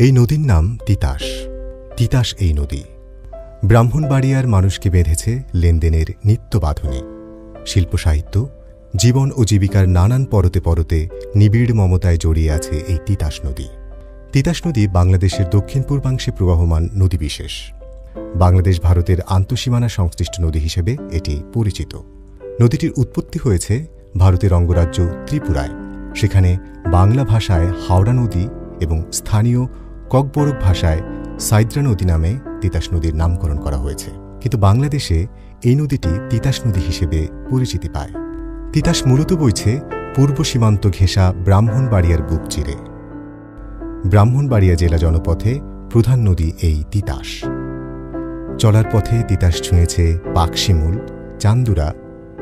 এই নদীর নাম তিতাস। তিতাস এই নদী। ব্রাহ্মণবাড়িয়ার মানুষকে বেঁধেছে লেনদেনের নিত্য বাঁধনে শিল্প সাহিত্য, জীবন ও জীবিকার নানান পরতে পরতে নিবিড় মমতায় জড়িয়ে আছে এই তিতাস নদী। তিতাস নদী বাংলাদেশের দক্ষিণ পূর্বাংশে প্রবাহমান নদী বিশেষ। বাংলাদেশ ভারতের আন্তঃসীমানা সংশ্লিষ্ট নদী হিসেবে এটি পরিচিত। নদীটির উৎপত্তি হয়েছে ভারতের অঙ্গরাজ্য ত্রিপুরায়। সেখানে বাংলা ভাষায় হাওড়া নদী এবং স্থানীয় ককবরক ভাষায় সাইদ্রা নদী নামে তিতাস নদীর নামকরণ করা হয়েছে। কিন্তু বাংলাদেশে এই নদীটি তিতাস নদী হিসেবে পরিচিতি পায়। তিতাস মূলত বইছে পূর্ব সীমান্ত ঘেঁষা ব্রাহ্মণবাড়িয়ার বুক চিরে। ব্রাহ্মণবাড়িয়া জেলা জনপথে প্রধান নদী এই তিতাস। চলার পথে তিতাস ছুঁয়েছে পাকশিমুল চান্দুরা,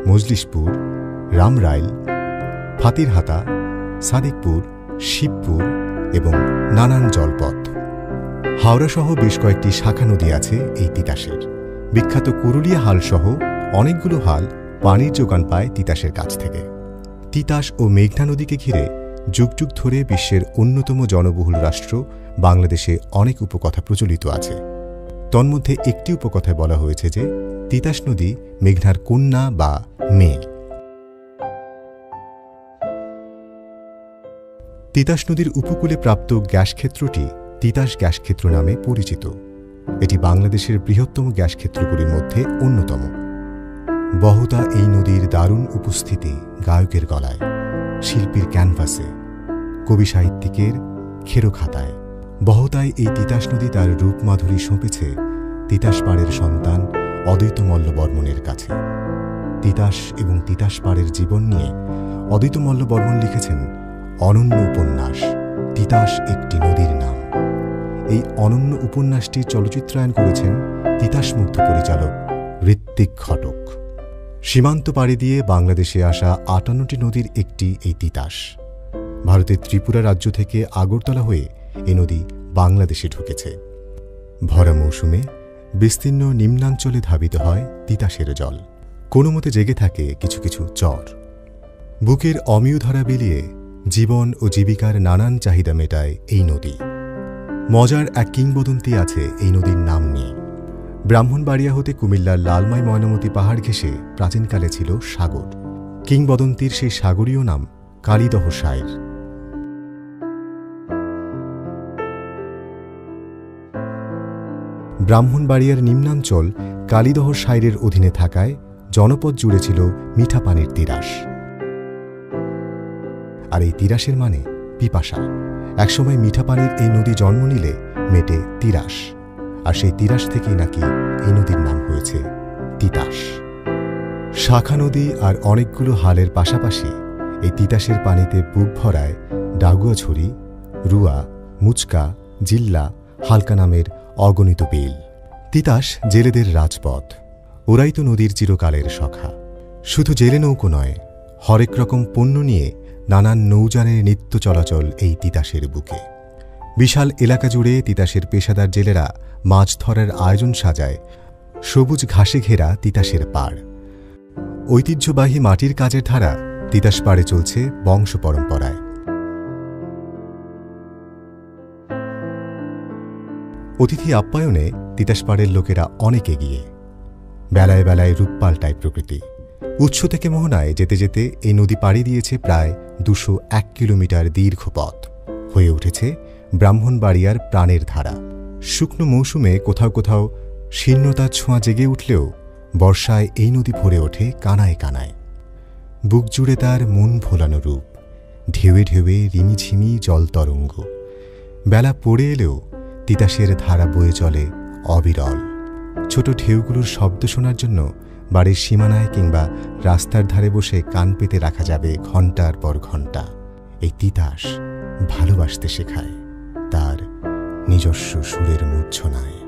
মজলিশপুর, রামরাইল ফাতিরহাতা সাদিকপুর, শিবপুর এবং নানান জলপথ। হাওড়াসহ বেশ কয়েকটি শাখা নদী আছে এই তিতাসের। বিখ্যাত কুরুলিয়া হাল সহ অনেকগুলো হাল পানির যোগান পায় তিতাসের কাছ থেকে। তিতাস ও মেঘনা নদীকে ঘিরে যুগ যুগ ধরে বিশ্বের অন্যতম জনবহুল রাষ্ট্র বাংলাদেশে অনেক উপকথা প্রচলিত আছে। তন্মধ্যে একটি উপকথায় বলা হয়েছে যে, তিতাস নদী মেঘনার কন্যা বা মেয়ে। তিতাস নদীর উপকূলে প্রাপ্ত গ্যাস ক্ষেত্রটি তিতাস গ্যাস ক্ষেত্র নামে পরিচিত। এটি বাংলাদেশের বৃহত্তম গ্যাস ক্ষেত্রগুলির মধ্যে অন্যতম। বহতা এই নদীর দারুণ উপস্থিতি গায়কের গলায়, শিল্পীর ক্যানভাসে, কবি সাহিত্যিকের খেরোখাতায়। বহতায় এই তিতাস নদী তার রূপমাধুরী সঁপেছে তিতাস পাড়ের সন্তান অদ্বৈত মল্ল বর্মনের কাছে। তিতাস এবং তিতাস পাড়ের জীবন নিয়ে অদ্বৈত মল্ল বর্মন লিখেছেন অনন্য উপন্যাস, তিতাস একটি নদীর এই অনন্য উপন্যাসটি চলচ্চিত্রায়ন করেছেন তিতাসমুগ্ধ পরিচালক ঋত্বিক ঘটক। সীমান্ত পাড়ি দিয়ে বাংলাদেশে আসা আটান্নটি নদীর একটি এই তিতাস। ভারতের ত্রিপুরা রাজ্য থেকে আগরতলা হয়ে এ নদী বাংলাদেশে ঢুকেছে। ভরা মৌসুমে বিস্তীর্ণ নিম্নাঞ্চলে ধাবিত হয় তিতাসের জল। কোনো মতে জেগে থাকে কিছু কিছু চর। বুকের অমিয় ধারা বিলিয়ে জীবন ও জীবিকার নানান চাহিদা মেটায় এই নদী। মজার এক কিংবদন্তি আছে এই নদীর নাম নিয়ে। ব্রাহ্মণবাড়িয়া হতে কুমিল্লার লালমাই ময়নামতি পাহাড় ঘেঁষে প্রাচীনকালে ছিল সাগর। কিংবদন্তির সেই সাগরীয় নাম কালিদহ সায়ের। ব্রাহ্মণবাড়িয়ার নিম্নাঞ্চল কালিদহ সাইরের অধীনে থাকায় জনপদ জুড়ে ছিল মিঠা পানির তিরাস। আর এই তিরাসের মানে পিপাসা। একসময় মিঠা পানির এই নদী জন্ম নিলে মেটে তিরাস আর সেই তিরাস থেকেই নাকি এই নদীর নাম হয়েছে তিতাস। শাখা নদী আর অনেকগুলো হালের পাশাপাশি এই তিতাসের পানিতে বুক ভরায় ডাগুয়াঝুরি রুয়া, মুচকা, জিল্লা, হালকা নামের অগণিত বিল। তিতাস জেলেদের রাজপথ। ওরাই তো নদীর চিরকালের সখা শুধু জেলে নৌকো নয়, হরেক রকম পণ্য নিয়ে নানান নৌযানের নিত্য চলাচল এই তিতাসের বুকে। বিশাল এলাকা জুড়ে তিতাসের পেশাদার জেলেরা মাছ ধরার আয়োজন সাজায়। সবুজ ঘাসে ঘেরা তিতাসের পাড়। ঐতিহ্যবাহী মাটির কাজের ধারা তিতাস পাড়ে চলছে বংশ পরম্পরায়। অতিথি আপ্যায়নে তিতাস পাড়ের লোকেরা অনেক এগিয়ে। বেলায় বেলায় রূপ পাল্টায় প্রকৃতি। উৎস থেকে মোহনায় যেতে যেতে এই নদী পাড়ি দিয়েছে প্রায় দুশো এক কিলোমিটার দীর্ঘ পথ। হয়ে উঠেছে ব্রাহ্মণবাড়িয়ার প্রাণের ধারা। শুকনো মৌসুমে কোথাও কোথাও শীর্ণতার ছোঁয়া জেগে উঠলেও বর্ষায় এই নদী ভরে ওঠে কানায় কানায়। বুক জুড়ে তার মন ভোলানো রূপ। ঢেউয়ে ঢেউয়ে রিমিঝিমি জল তরঙ্গ। বেলা পড়ে এলেও তিতাসের ধারা বয়ে চলে অবিরল। ছোট ঢেউগুলোর শব্দ শোনার জন্য বাড়ির সীমানায় কিংবা রাস্তার ধারে বসে কান পেতে রাখা যাবে ঘণ্টার পর ঘণ্টা এই তিতাস ভালোবাসতে শেখায় তার নিজস্ব সুরের মূর্ছনায়।